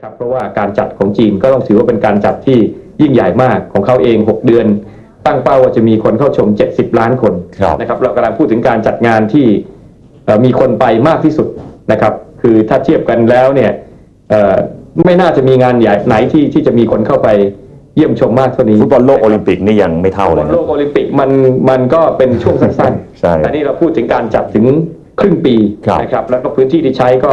นะครับเพราะว่าการจัดของจีนก็ต้องถือว่าเป็นการจัดที่ยิ่งใหญ่มากของเขาเอง 6 เดือน ตั้งเป้าว่าจะมีคนเข้าชม 70 ล้านคนครับนะครับเรากำลังพูดถึงการจัดงานที่เอ่อมีคนไปมากที่สุดนะครับ คือถ้าเทียบกันแล้วเนี่ยเอ่อไม่น่าจะมีงานใหญ่ไหนที่ที่จะมีคนเข้าไปเยี่ยมชมมากเท่านี้ฟุตบอลโลกโอลิมปิกนี่ยังไม่เท่าฟุตเลบอยลนะโลกโอลิมปิกมันมันก็เป็นช่วงสั้นๆใช่แต่นี่เราพูดถึงการจัดถึงครึ่งปีครับนะครับแล้วก็พื้นที่ที่ใช้ก็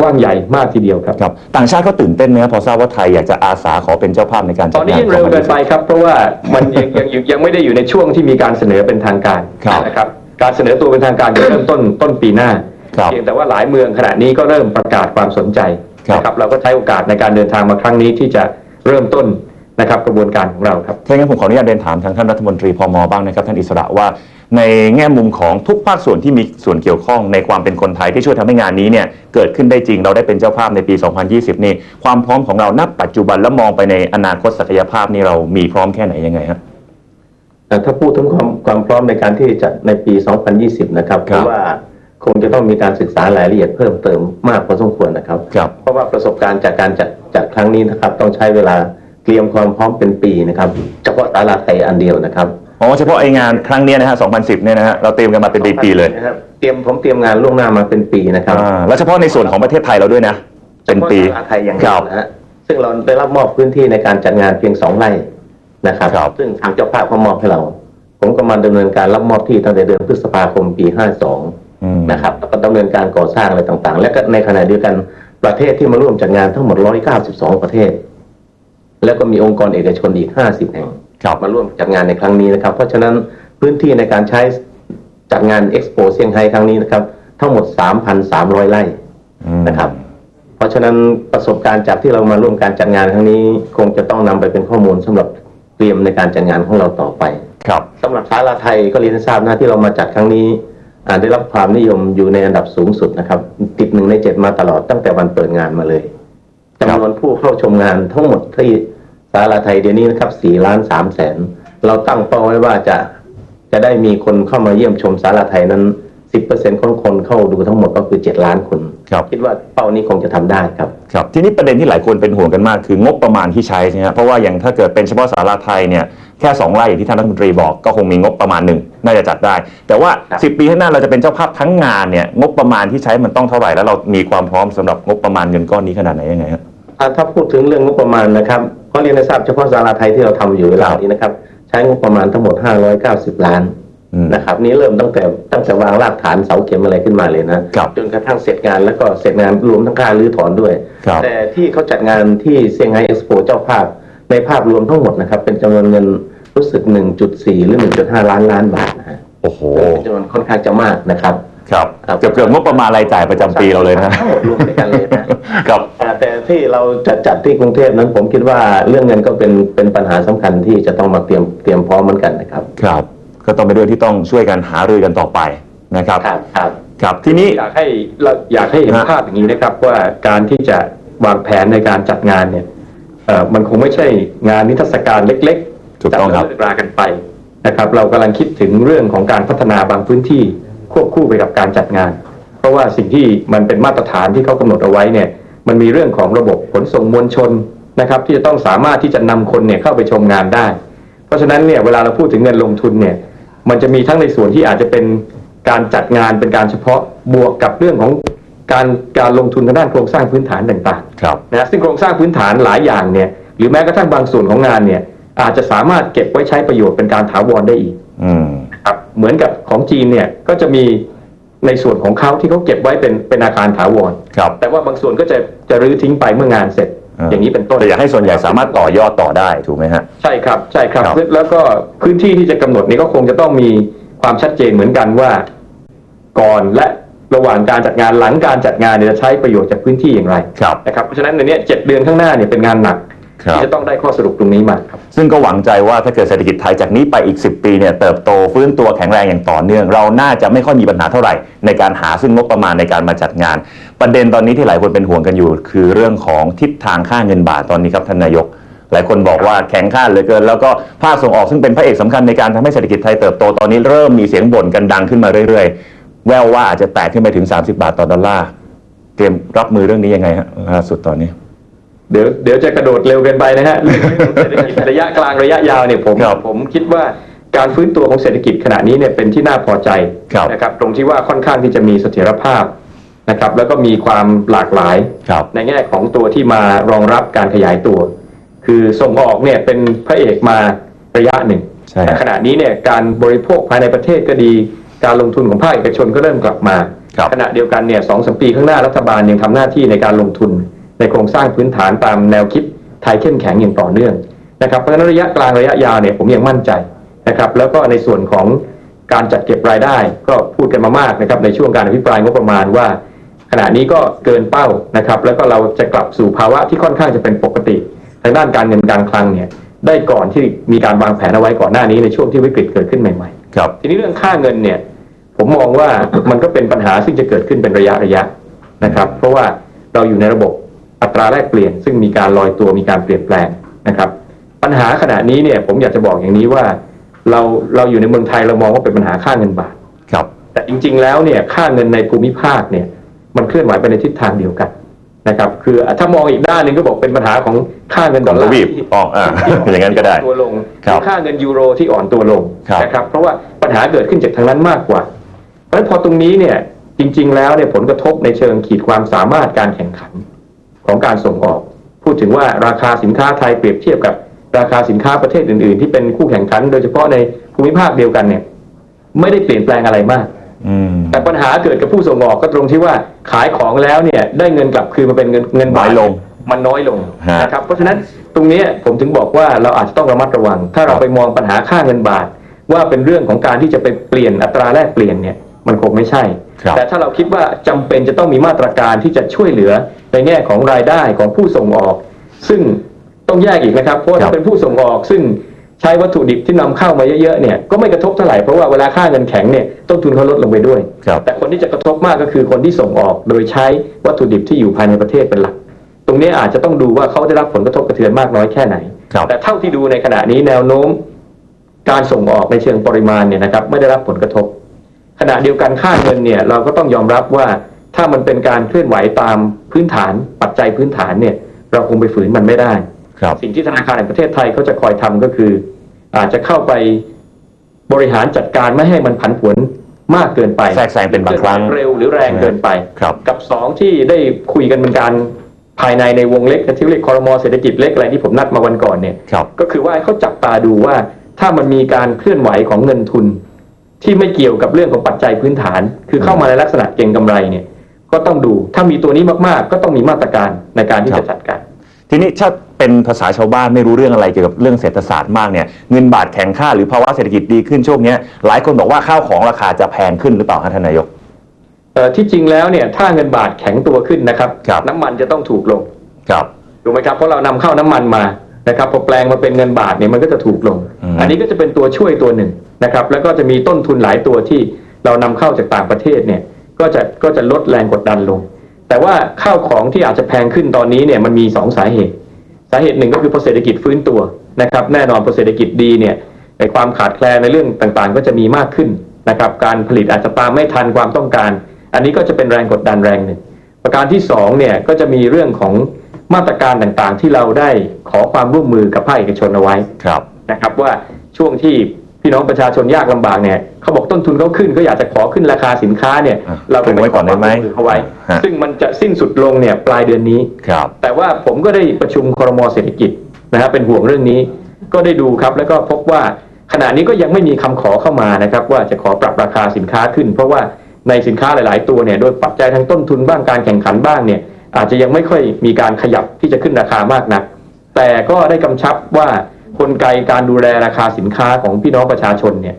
กว้างใหญ่มากทีเดียวครับ ครับ ต่างชาติเขาตื่นเต้นไหมครับพอทราบว่าไทยอยากจะอาสาขอเป็นเจ้าภาพในการตจัอดนนี้งานยังเร็วเกินไปครับ เพราะว่ามันยังยังยังยังไม่ได้อยู่ในช่วงที่มีการเสนอเป็นทางการครับนะครับ การเสนอตัวเป็นทางการจะเริ่มต้นต้นปีหน้าครับ เพียงแต่ว่าหลายเมืองขณะนี้ก็เริ่มประกาศความสนใจครับ นะครับ เราก็ใช้โอกาสในการเดินทางมาครั้งนี้ที่จะเริ่มต้นนะครับกระบวนการของเราครับ ถ้าอย่างนั้นผมขออนุญาตเรียนถามทางท่านรัฐมนตรีพมบ้างนะครับท่านอิสระว่า ในแง่มุมของทุกภาคส่วนที่มีส่วนเกี่ยวข้องในความเป็นคนไทยที่ช่วยทำให้งานนี้เนี่ยเกิดขึ้นได้จริงเราได้เป็นเจ้าภาพในปี 2020 นี่ความพร้อมของเราณปัจจุบันและมองไปในอนาคตศักยภาพนี่เรามีพร้อมแค่ไหนยังไงฮะแต่ถ้าพูดถึงความความพร้อมในการที่จะในปี 2020 นะครับคเพรับราะว่าคงจะต้องมีการศึกษารายละเอียดเพิ่มเติมมากพอสมควรนะครับครับเพราะว่าประสบการณ์จากการจัดจัดครั้งนี้นะครับ ต้องใช้เวลาเตรียมความพร้อมเป็นปีนะครับ เฉพาะตลาดไทยอันเดียวนะครับ อ๋อเฉพาะไองานครั้งเนี้ยนะฮะ2010เนี่ยนะฮะเราเตรียมกันมาเป็นปีๆเลยนะครับเตรียมผมเตรียมงานล่วงหน้ามาเป็นปีนะครับอ่าแล้วเฉพาะในส่วนของประเทศไทยเราด้วยนะ เป็นปีฉพาะตลาดไทยอย่างคเดียรัวบนะฮะซึ่งเราได้รับมอบพื้นที่ในการจัดงานเพียงสองไร่นะครับ ครับ ซึ่งทางเจ้าภาพเขามอบให้เรา ผมก็มาดำเนินการรับมอบที่ตั้งแต่เดือนพฤษภาคมปี 52 อืมนะครับแล้วก็ดำเนินการก่อสร้างอะไรต่างๆ และก็ในขณะเดียวกันประเทศที่มาร่วมจัดงานทั้งหมด 192 ประเทศ แล้วก็มีองค์กรเอกชนอีก 50 แห่งครับ มาร่วมจัดงานในครั้งนี้นะครับ เพราะฉะนั้นพื้นที่ในการใช้จัดงานเอ็กซ์โปเซี่ยงไฮ้ครั้งนี้นะครับ ทั้งหมด 3,300 ไร่อืมนะครับ เพราะฉะนั้นประสบการณ์จากที่เรามาร่วมการจัดงานครั้งนี้ คงจะต้องนำไปเป็นข้อมูลสำหรับเตรียมในการจัดงานของเราต่อไป ครับสำหรับศาลาไทยก็เรียนให้ทราบนะที่เรามาจัดครั้งนี้อ่าได้รับความนิยมอยู่ในอันดับสูงสุดนะครับ ติดหนึ่งในเจ็ดมาตลอดตั้งแต่วันเปิดงานมาเลยครับจำนวนผู้เข้าชมงานทั้งหมดที่ ศาลาไทยเดี๋ยวนี้นะครับสี่ล้านสามแสนเราตั้งเป้าไว้ว่าจะจะได้มีคนเข้ามาเยี่ยมชมศาลาไทยนั้นสิบเปอร์เซ็นของคนเข้าดูทั้งหมดก็คือเจ็ดล้านคนครับคิดว่าเป้านี้คงจะทำได้ครับครับทีนี้ประเด็นที่หลายคนเป็นห่วงกันมากคืองบประมาณที่ใช้ใช่ไหมครับเพราะว่าอย่างถ้าเกิดเป็นเฉพาะสาราไทยเนี่ยแค่2ไร่อย่างที่ท่านรัฐมนตรีบอกก็คงมีงบประมาณหนึ่งน่าจะจัดได้ แต่ว่าครับ10 ปีข้างหน้าเราจะเป็นเจ้าภาพทั้งงานเนี่ยงบประมาณที่ใช้มันต้องเท่าไหร่แล้วเรามีความพร้อมสำหรับงบประมาณเงินก้อนนี้ขนาดไหนยังไงครับอ่าถ้าพูดถึงเรื่องงบประมาณนะครับก็ เรียนให้ทราบเฉพาะศาลาไทยที่เราทำอยู่เวลานี้นะครับ ใช้งบประมาณทั้งหมด 590 ล้านอืมนะครับ นี่เริ่มตั้งแต่ตั้งแต่วางรากฐานเสาเข็มอะไรขึ้นมาเลยนะครับจนกระทั่งเสร็จงานแล้วก็เสร็จงานรวมทั้งค่ารื้อถอนด้วยครับแต่ที่เขาจัดงานที่เซี่ยงไฮ้เอ็กซ์โปเจ้าภาพในภาพรวมทั้งหมดนะครับ เป็นจำนวนเงินรู้สึก 1.4 หรือ 1.5 ล้านล้านบาทนะฮะโอ้โหเป็นจำนวนค่อนข้างจะมากนะครับครับครับเกือบเกือบงบประมาณรายจ่ายประจำปีเราเลยนะทั้งหมดรวมด้วยกันเลย นะครับอ่าแต่ที่เราจะจัดที่กรุงเทพนั้นผมคิดว่าเรื่องเงินก็เป็นเป็นปัญหาสำคัญที่จะต้องมาเตรียมเตรียมพร้อมเหมือนกันนะครับ ครับ ก็ต้องเป็นเรื่องที่ต้องช่วยกันหารือกันต่อไปนะครับ ครับครับ ครับทีนี้ อยากให้เราอยากให้เห็นฮะ ภาพอย่างนี้นะครับว่าการที่จะวางแผนในการจัดงานเนี่ยเอ่อมันคงไม่ใช่งานนิทรรศการเล็กๆถูกต้องครับ จัดแล้วเลิกรากันไปนะครับ เรากำลังคิดถึงเรื่องของการพัฒนาบางพื้นที่ควบคู่ไปกับการจัดงาน เพราะว่าสิ่งที่มันเป็นมาตรฐานที่เขากำหนดเอาไว้เนี่ย มันมีเรื่องของระบบขนส่งมวลชนนะครับที่จะต้องสามารถที่จะนำคนเนี่ยเข้าไปชมงานได้ เพราะฉะนั้นเนี่ยเวลาเราพูดถึงเงินลงทุนเนี่ยมันจะมีทั้งในส่วนที่อาจจะเป็นการจัดงานเป็นการเฉพาะบวกกับเรื่องของการการลงทุนทางด้านโครงสร้างพื้นฐานต่างครับๆนะซึ่งโครงสร้างพื้นฐานหลายอย่างเนี่ยหรือแม้กระทั่งบางส่วนของงานเนี่ยอาจจะสามารถเก็บไว้ใช้ประโยชน์เป็นการถาวรได้อีกอืมครับเหมือนกับของจีนเนี่ยก็จะมี ในส่วนของเขาที่เขาเก็บไว้เป็นเป็นอาคารถาวรครับ แต่ว่าบางส่วนก็จะจะรื้อทิ้งไปเมื่องานเสร็จอ่าอย่างนี้เป็นต้นแต่อยากให้ส่วนใหญ่สามารถต่อยอดต่อได้ถูกไหมฮะใช่ครับใช่ครับครับแล้วก็พื้นที่ที่จะกำหนดนี้ก็คงจะต้องมีความชัดเจนเหมือนกันว่า ก่อนและระหว่างการจัดงานหลังการจัดงานเนี่ยจะใช้ประโยชน์จากพื้นที่อย่างไรครับนะครับเพราะฉะนั้นในเนี้ยเจ็ดเดือนข้างหน้าเนี่ยเป็นงานหนักครับ ที่จะต้องได้ข้อสรุปตรงนี้มาครับ ซึ่งก็หวังใจว่าถ้าเกิดเศรษฐกิจไทยจากนี้ไปอีก 10 ปีเนี่ยเติบโตฟื้นตัวแข็งแรงอย่างต่อเนื่อง เราน่าจะไม่ค่อยมีปัญหาเท่าไหร่ ในการหาซึ่งงบประมาณในการมาจัดงาน ประเด็นตอนนี้ที่หลายคนเป็นห่วงกันอยู่ คือเรื่องของทิศทางค่าเงินบาทตอนนี้ครับท่านนายก หลายคนบอกว่าแข็งค่าเหลือเกิน แล้วก็ภาคส่งออกซึ่งเป็นพระเอกสำคัญในการทำให้เศรษฐกิจไทยเติบโตตอนนี้เริ่มมีเสียงบ่นกันดังขึ้นมาเรื่อยๆ แววว่าอาจจะแตะขึ้นไปถึง 30 บาทต่อดอลลาร์เตรียมรับมือเรื่องนี้ยังไงฮะล่าสุดตอนนี้ เดี๋ยวเดี๋ยวจะกระโดดเร็วเกินไปนะฮะเรื่องของเศรษฐกิจระยะกลางระยะยาวเนี่ยผมครับผมคิดว่าการฟื้นตัวของเศรษฐกิจขณะนี้เนี่ยเป็นที่น่าพอใจครับนะครับตรงที่ว่าค่อนข้างที่จะมีเสถียรภาพนะครับแล้วก็มีความหลากหลาย ครับ ในแง่ของตัวที่มารองรับการขยายตัว คือส่งออกเนี่ยเป็นพระเอกมาระยะหนึ่งใช่แต่ขณะนี้เนี่ยการบริโภคภายในประเทศก็ดี การลงทุนของภาคเอกชนก็เริ่มกลับมา ครับ ขณะเดียวกันเนี่ยสองสมปีข้างหน้ารัฐบาลยังทำหน้าที่ในการลงทุน ในโครงสร้างพื้นฐานตามแนวคิดไทยเข้มแข็งอย่างต่อเนื่องนะครับเพราะฉะนั้นระยะกลางระยะยาวเนี่ยผมยังมั่นใจนะครับแล้วก็ในส่วนของการจัดเก็บรายได้ก็พูดกันมามากนะครับในช่วงการอภิปรายงบประมาณว่า ขณะนี้ก็เกินเป้านะครับแล้วก็เราจะกลับสู่ภาวะที่ค่อนข้างจะเป็นปกติ ทางด้านการเงินการคลังเนี่ยได้ก่อนที่มีการวางแผนเอาไว้ก่อนหน้านี้ในช่วงที่วิกฤตเกิดขึ้นใหม่ๆครับทีนี้เรื่องค่าเงินเนี่ยผมมองว่ามันก็เป็นปัญหาซึ่งจะเกิดขึ้นเป็นระยะระยะนะครับเพราะว่าเราอยู่ในระบบ อัตราแลกเปลี่ยน ซึ่งมีการลอยตัวมีการเปลี่ยนแปลงนะครับ ปัญหาขณะนี้เนี่ยผมอยากจะบอกอย่างนี้ว่า เราเราอยู่ในเมืองไทยเรามองว่าเป็นปัญหาค่าเงินบาทครับ แต่จริง ๆ แล้วเนี่ยค่าเงินในภูมิภาคเนี่ยมันเคลื่อนไหวไปในทิศทางเดียวกันนะครับคือถ้ามองอีกด้านหนึ่งก็บอกเป็นปัญหาของค่าเงินดอลลาของทวีร์ปที่อ๋ออ่าอย่างนั้นก็ได้ตัวลงครับหรือค่าเงินยูโรที่อ่อนตัวลงครับนะครับเพราะว่าปัญหาเกิดขึ้นจากทางนั้นมากกว่า เพราะฉะนั้นพอตรงนี้เนี่ยจริง ๆ แล้วเนี่ยผลกระทบในเชิงขีดความสามารถการแข่งขัน ของการส่งออก พูดถึงว่าราคาสินค้าไทยเปรียบเทียบกับราคาสินค้าประเทศอื่น ๆ ที่เป็นคู่แข่งขัน โดยเฉพาะในภูมิภาคเดียวกันเนี่ย ไม่ได้เปลี่ยนแปลงอะไรมากอืมแต่ปัญหาเกิดกับผู้ส่งออกก็ตรงที่ว่าขายของแล้วเนี่ยได้เงินกลับคืนมาเป็นเงินเงินบาทน้อยลง มันน้อยลงฮะนะครับเพราะฉะนั้นตรงเนี้ยผมถึงบอกว่าเราอาจจะต้องระมัดระวัง ถ้าเราครับไปมองปัญหาค่าเงินบาท ว่าเป็นเรื่องของการที่จะไปเปลี่ยนอัตราแลกเปลี่ยนเนี่ยมันคงไม่ใช่ครับแต่ถ้าเราคิดว่าจำเป็นจะต้องมีมาตรการที่จะช่วยเหลือ ในแง่ของรายได้ของผู้ส่งออก ซึ่งต้องแยกอีกนะครับเพราะว่าครัถ้าบเป็นผู้ส่งออกซึ่งใช้วัตถุดิบที่นำเข้ามาเยอะๆเนี่ยก็ไม่กระทบเท่าไหร่เพราะว่าเวลาค่าเงินแข็งเนี่ยต้นทุนเขาลดลงไปด้วยครับแต่คนที่จะกระทบมากก็คือคนที่ส่งออกโดยใช้วัตถุดิบที่อยู่ภายในประเทศเป็นหลัก ตรงนี้อาจจะต้องดูว่าเขาได้รับผลกระทบกระเทือนมากน้อยแค่ไหนครับแต่เท่าที่ดูในขณะนี้แนวโน้ม การส่งออกในเชิงปริมาณเนี่ยนะครับไม่ได้รับผลกระทบ ขณะเดียวกันค่าเงินเนี่ยเราก็ต้องยอมรับว่าถ้ามันเป็นการเคลื่อนไหวตาม พื้นฐานปัจจัยพื้นฐานเนี่ย เราคงไปฝืนมันไม่ได้ครับสิ่งที่ธนาคารแห่งประเทศไทยเขาจะคอยทำก็คือ อาจจะเข้าไปบริหารจัดการไม่ให้มันผันผวนมากเกินไปแทรกแซงเป็นบางครั้งเร็วหรือแรงเกินไปครับกับสองที่ได้คุยกันเป็นการภายในในวงเล็กที่เรียกคอรมอเศรษฐกิจเล็กอะไรที่ผมนัดมาวันก่อนเนี่ยครับก็คือว่าให้เขาจับตาดูว่าถ้ามันมีการเคลื่อนไหวของเงินทุน ที่ไม่เกี่ยวกับเรื่องของปัจจัยพื้นฐาน คือเข้ามาในลักษณะเก็งกำไรเนี่ย ก็ต้องดู ถ้ามีตัวนี้มากๆ ก็ต้องมีมาตรการในการที่ครัจะบจัดการ ทีนี้ถ้าเป็นภาษาชาวบ้านไม่รู้เรื่องอะไรเกี่ยวกับเรื่องเศรษฐศาสตร์มากเนี่ยเงินบาทแข็งค่าหรือภาวะเศรษฐกิจดีขึ้นช่วงเนี้ยหลายคนบอกว่าข้าวของราคาจะแพงขึ้นหรือเปล่าครับท่านนายกเอ่อที่จริงแล้วเนี่ยถ้าเงินบาทแข็งตัวขึ้นนะครับครับน้ำมันจะต้องถูกลงครับถูกไหมครับเพราะเรานำเข้าน้ำมันมานะครับพอแปลงมาเป็นเงินบาทเนี่ยมันก็จะถูกลงอืมอันนี้ก็จะเป็นตัวช่วยตัวหนึ่งนะครับแล้วก็จะมีต้นทุนหลายตัวที่เรานำเข้าจากต่างประเทศเนี่ย ก็จะก็จะลดแรงกดดันลง แต่ว่าข้าวของที่อาจจะแพงขึ้นตอนนี้เนี่ยมันมีสองสาเหตุ สาเหตุหนึ่งก็คือพอเศรษฐกิจฟื้นตัวนะครับ แน่นอนพอเศรษฐกิจดีเนี่ยในความขาดแคลนในเรื่องต่างๆ ก็จะมีมากขึ้นนะครับ การผลิตอาจจะตามไม่ทันความต้องการ อันนี้ก็จะเป็นแรงกดดันแรงหนึ่ง ประการที่สองเนี่ยก็จะมีเรื่องของมาตรการต่างๆ ที่เราได้ขอความร่วมมือกับภาคเอกชนเอาไว้ครับนะครับว่าช่วงที่ พี่น้องประชาชนยากลำบากเนี่ยเขาบอกต้นทุนเขาขึ้นก็อยากจะขอขึ้นราคาสินค้าเนี่ยอะเราก็ตึงไว้ก่อนได้ไหมขความร่วมืเขาไว้ฮะซึ่งมันจะสิ้นสุดลงเนี่ยปลายเดือนนี้ครับแต่ว่าผมก็ได้ประชุมครมเศรษฐกิจนะครับเป็นห่วงเรื่องนี้ก็ได้ดูครับแล้วก็พบว่าขณะนี้ก็ยังไม่มีคำขอเข้ามานะครับ ว่าจะขอปรับราคาสินค้าขึ้น เพราะว่าในสินค้าหลาย ๆ ตัวเนี่ยโดยปัจจัยทางต้นทุนบ้างการแข่งขันบ้างเนี่ยอาจจะยังไม่ค่อยมีการขยับที่จะขึ้นราคามากนักแต่ก็ได้กำชับว่า กลไกการดูแลราคาสินค้าของพี่น้องประชาชนเนี่ย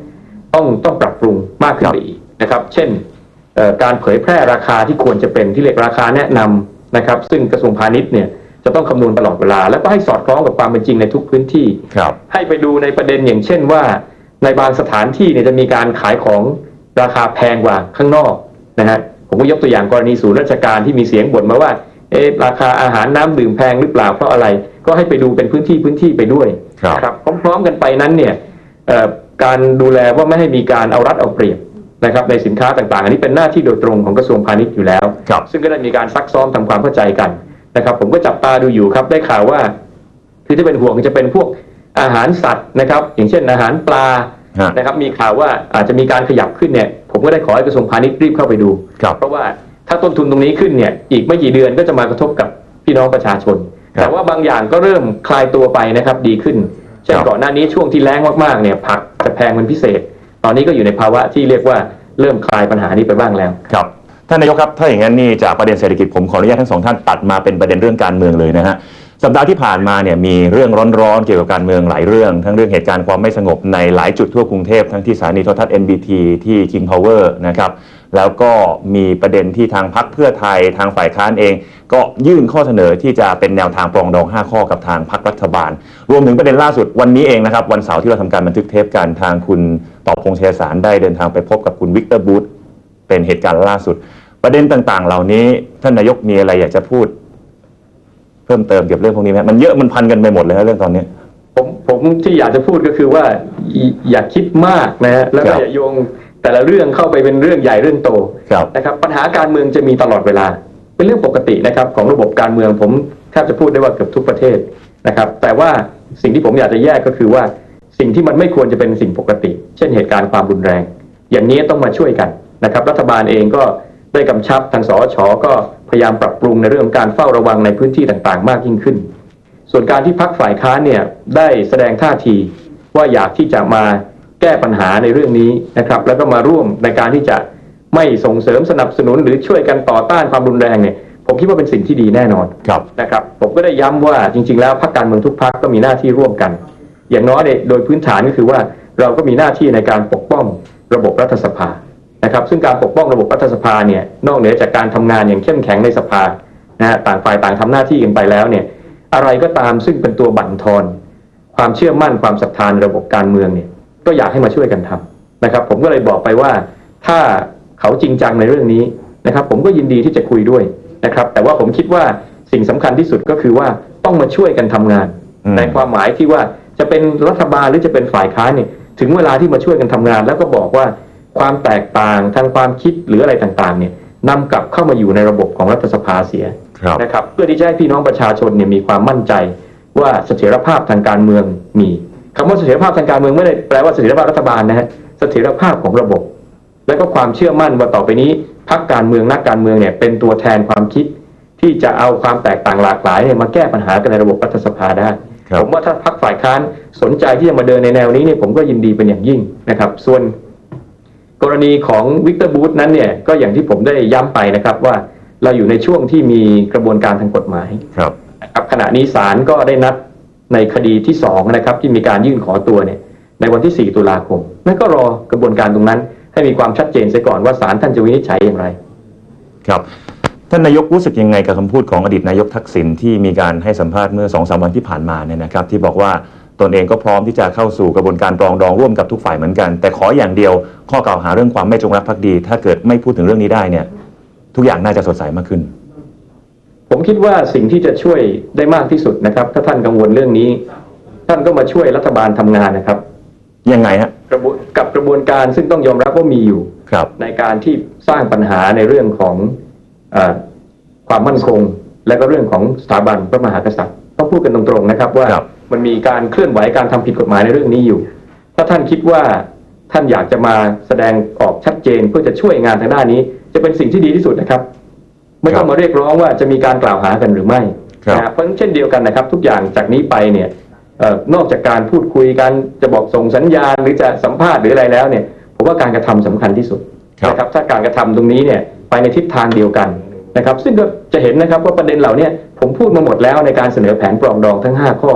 ต้องต้องปรับปรุงมากขึ้นไปอีกนะครับ เช่นเอ่อการเผยแพร่ราคาที่ควรจะเป็นที่เรียกราคาแนะนำนะครับ ซึ่งกระทรวงพาณิชย์เนี่ยจะต้องคำนวณตลอดเวลา แล้วก็ให้สอดคล้องกับความเป็นจริงในทุกพื้นที่ครับให้ไปดูในประเด็นอย่างเช่นว่า ในบางสถานที่เนี่ยจะมีการขายของราคาแพงกว่าข้างนอกนะฮะผมก็ยกตัวอย่างกรณีศูนย์ราชการที่มีเสียงบ่นมาว่าเอ๊ะราคาอาหารน้ำดื่มแพงหรือเปล่าเพราะอะไร ก็ให้ไปดูเป็นพื้นที่พื้นที่ไปด้วยครับ นะครับพร้อมๆกันไปนั้นเนี่ยเอ่อการดูแลว่าไม่ให้มีการเอารัดเอาเปรียบนะครับในสินค้าต่างๆ อันนี้เป็นหน้าที่โดยตรงของกระทรวงพาณิชย์อยู่แล้วครับซึ่งก็ได้มีการซักซ้อมทำความเข้าใจกันนะครับ ผมก็จับตาดูอยู่ครับได้ข่าวว่าคือที่เป็นห่วงจะเป็นพวกอาหารสัตว์นะครับ อย่างเช่นอาหารปลาฮะนะครับ มีข่าวว่าอาจจะมีการขยับขึ้นเนี่ย ผมก็ได้ขอให้กระทรวงพาณิชย์รีบเข้าไปดูครับเพราะว่าถ้าต้นทุนตรงนี้ขึ้นเนี่ยอีกไม่กี่เดือนก็จะมากระทบกับพี่น้องประชาชนครับ แต่ว่าบางอย่างก็เริ่มคลายตัวไปนะครับดีขึ้นเช่นครับก่อนหน้านี้ช่วงที่แรงมากๆเนี่ยผักจะแพงเป็นพิเศษ ตอนนี้ก็อยู่ในภาวะที่เรียกว่าเริ่มคลายปัญหานี้ไปบ้างแล้วครับท่านนายกครับถ้าอย่างนั้นนี่จากประเด็นเศรษฐกิจผมขออนุญาตทั้งสองท่านตัดมาเป็นประเด็นเรื่องการเมืองเลยนะฮะ สัปดาห์ที่ผ่านมาเนี่ยมีเรื่องร้อนๆ เกี่ยวกับการเมืองหลายเรื่อง ทั้งเรื่องเหตุการณ์ความไม่สงบในหลายจุดทั่วกรุงเทพทั้งที่สถานีโทรทัศน์ NBT ที่ King Power นะครับแล้วก็มีประเด็นที่ทางพรรคเพื่อไทยทางฝ่ายค้านเอง ก็ยื่นข้อเสนอที่จะเป็นแนวทางปรองดอง 5 ข้อกับทางพรรครัฐบาล รวมถึงประเด็นล่าสุดวันนี้เองนะครับวันเสาร์ที่เราทำการบันทึกเทปกันทางคุณต่อพงเชยสารได้เดินทางไปพบกับคุณวิกเตอร์บูธเป็นเหตุการณ์ล่าสุด ประเด็นต่างๆ เหล่านี้ท่านนายกมีอะไรอยากจะพูด พิ่มเติมเกี่ยวกับเรื่องพวกนี้ไหมมันเยอะมันพันกันไปหมดเลยนะเรื่องตอนนี้ ผมผมที่อยากจะพูดก็คือว่าอย่อย่าคิดมากนะฮะแล้วคก็รับอย่าโยงแต่ละเรื่องเข้าไปเป็นเรื่องใหญ่เรื่องโตครับนะครับ ปัญหาการเมืองจะมีตลอดเวลา เป็นเรื่องปกตินะครับ ของระบบการเมืองผมแทบจะพูดได้ว่าเกือบทุกประเทศนะครับ แต่ว่าสิ่งที่ผมอยากจะแยกก็คือว่าสิ่งที่มันไม่ควรจะเป็นสิ่งปกติ เช่นเหตุการณ์ความรุนแรง อย่างนี้ต้องมาช่วยกันนะครับ รัฐบาลเองก็ได้กำชับทางสอชก็ พยายามปรับปรุงในเรื่องของการเฝ้าระวังในพื้นที่ต่างๆ มากยิ่งขึ้น ส่วนการที่พักฝ่ายค้านเนี่ยได้แสดงท่าทีว่าอยากที่จะมาแก้ปัญหาในเรื่องนี้นะครับ แล้วก็มาร่วมในการที่จะไม่ส่งเสริมสนับสนุนหรือช่วยกันต่อต้านความรุนแรงเนี่ยผมคิดว่าเป็นสิ่งที่ดีแน่นอนครับนะครับ ผมก็ได้ย้ำว่าจริง ๆ แล้วพรรคการเมืองทุกพรรคก็มีหน้าที่ร่วมกัน อย่างน้อยเนี่ยโดยพื้นฐานก็คือว่าเราก็มีหน้าที่ในการปกป้องระบบรัฐสภา นะครับซึ่งการปกป้องระบบรัฐสภาเนี่ยนอกเหนือจากการทำงานอย่างเข้มแข็งในสภานะฮะต่างฝ่ายต่างทำหน้าที่กันไปแล้วเนี่ยอะไรก็ตามซึ่งเป็นตัวบั่นทอน ความเชื่อมั่นความศรัทธาในระบบการเมืองเนี่ยก็อยากให้มาช่วยกันทำนะครับ ผมก็เลยบอกไปว่าถ้าเขาจริงจังในเรื่องนี้นะครับ ผมก็ยินดีที่จะคุยด้วยนะครับ แต่ว่าผมคิดว่าสิ่งสำคัญที่สุดก็คือว่าต้องมาช่วยกันทำงานอืมในความหมายที่ว่าจะเป็นรัฐบาลหรือจะเป็นฝ่ายค้านเนี่ยถึงเวลาที่มาช่วยกันทำงาน แล้วก็บอกว่า ความแตกต่างทางความคิดหรืออะไรต่างๆเนี่ยนำกลับเข้ามาอยู่ในระบบของรัฐสภาเสียครับนะครับเพื่อที่จะให้พี่น้องประชาชนเนี่ยมีความมั่นใจว่าเสถียรภาพทางการเมืองมีคำว่าเสถียรภาพทางการเมืองไม่ได้แปลว่าเสถียรภาพรัฐบาลนะฮะเสถียรภาพของระบบ และก็ความเชื่อมั่นว่าต่อไปนี้พรรคการเมืองนักการเมืองเนี่ยเป็นตัวแทนความคิด ที่จะเอาความแตกต่างหลากหลายเนี่ยมาแก้ปัญหากันในระบบรัฐสภาได้ครับผมว่าถ้าพรรคฝ่ายค้านสนใจที่จะมาเดินในแนวนี้เนี่ยผมก็ยินดีเป็นอย่างยิ่งนะครับ ส่วน กรณีของวิกเตอร์บูธนั้นเนี่ยก็อย่างที่ผมได้ย้ำไปนะครับว่าเราอยู่ในช่วงที่มีกระบวนการทางกฎหมายครับนะครับขณะนี้ศาลก็ได้นัดในคดีที่สองนะครับที่มีการยื่นขอตัวเนี่ยในวันที่ 4 ตุลาคมนั่นก็รอกระบวนการตรงนั้น ให้มีความชัดเจนเสียก่อนว่าศาลท่านจะวินิจฉัยอย่างไร ครับท่านนายกรู้สึกยังไงกับคำพูดของอดีตนายกทักษิณที่มีการให้สัมภาษณ์เมื่อสองสามวันที่ผ่านมาเนี่ยนะครับ ที่บอกว่า ตนเองก็พร้อมที่จะเข้าสู่กระบวนการปรองดองร่วมกับทุกฝ่ายเหมือนกัน แต่ขออย่างเดียวข้อกล่าวหาเรื่องความไม่จงรักภักดี ถ้าเกิดไม่พูดถึงเรื่องนี้ได้เนี่ย ทุกอย่างน่าจะสดใสมากขึ้น ผมคิดว่าสิ่งที่จะช่วยได้มากที่สุดนะครับ ถ้าท่านกังวลเรื่องนี้ ท่านก็มาช่วยรัฐบาลทำงานนะครับยังไงฮะกระบวนกับกระบวนการซึ่งต้องยอมรับว่ามีอยู่ครับ ในการที่สร้างปัญหาในเรื่องของเออความมั่นคง และก็เรื่องของสถาบันพระมหากษัตริย์ต้องพูดกันตรงๆนะครับว่าครับ มันมีการเคลื่อนไหวการทำผิดกฎหมายในเรื่องนี้อยู่ ถ้าท่านคิดว่าท่านอยากจะมาแสดงออกชัดเจนเพื่อจะช่วยงานทางด้านนี้ จะเป็นสิ่งที่ดีที่สุดนะครับ ไม่ต้องมาเรียกร้องว่าจะมีการกล่าวหากันหรือไม่ครับนะฮะเพราะฉะนั้นเช่นเดียวกันนะครับ ทุกอย่างจากนี้ไปเนี่ยเอ่อนอกจากการพูดคุยกันจะบอกส่งสัญญาณหรือจะสัมภาษณ์หรืออะไรแล้วเนี่ยผมว่าการกระทำสำคัญที่สุดครับนะครับถ้าการกระทำตรงนี้เนี่ยไปในทิศทางเดียวกันนะครับ ซึ่งก็จะเห็นนะครับว่าประเด็นเหล่าเนี้ผมพูดมาหมดแล้วในการเสนอแผนปรองดองทั้ง 5 ข้อ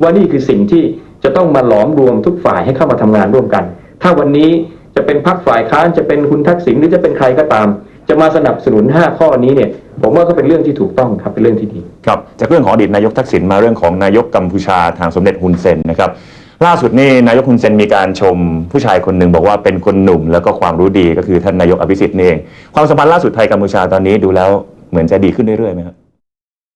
ว่านี่คือสิ่งที่จะต้องมาหลอมรวมทุกฝ่ายให้เข้ามาทำงานร่วมกัน ถ้าวันนี้จะเป็นพรรคฝ่ายค้านจะเป็นคุณทักษิณหรือจะเป็นใครก็ตาม จะมาสนับสนุน 5 ข้อนี้เนี่ย ผมว่าก็เป็นเรื่องที่ถูกต้องครับเป็นเรื่องที่ดีครับจากเรื่องของอดีตนายกทักษิณมาเรื่องของนายกกัมพูชาทางสมเด็จฮุนเซนนะครับล่าสุดนี่นายกฮุนเซนมีการชมผู้ชายคนหนึ่งบอกว่าเป็นคนหนุ่มแล้วก็ความรู้ดีก็คือท่านนายกอภิสิทธิ์นี่เอง ความสัมพันธ์ล่าสุดไทยกัมพูชาตอนนี้ดูแล้วเหมือนจะดีขึ้นเรื่อยๆไหมครับ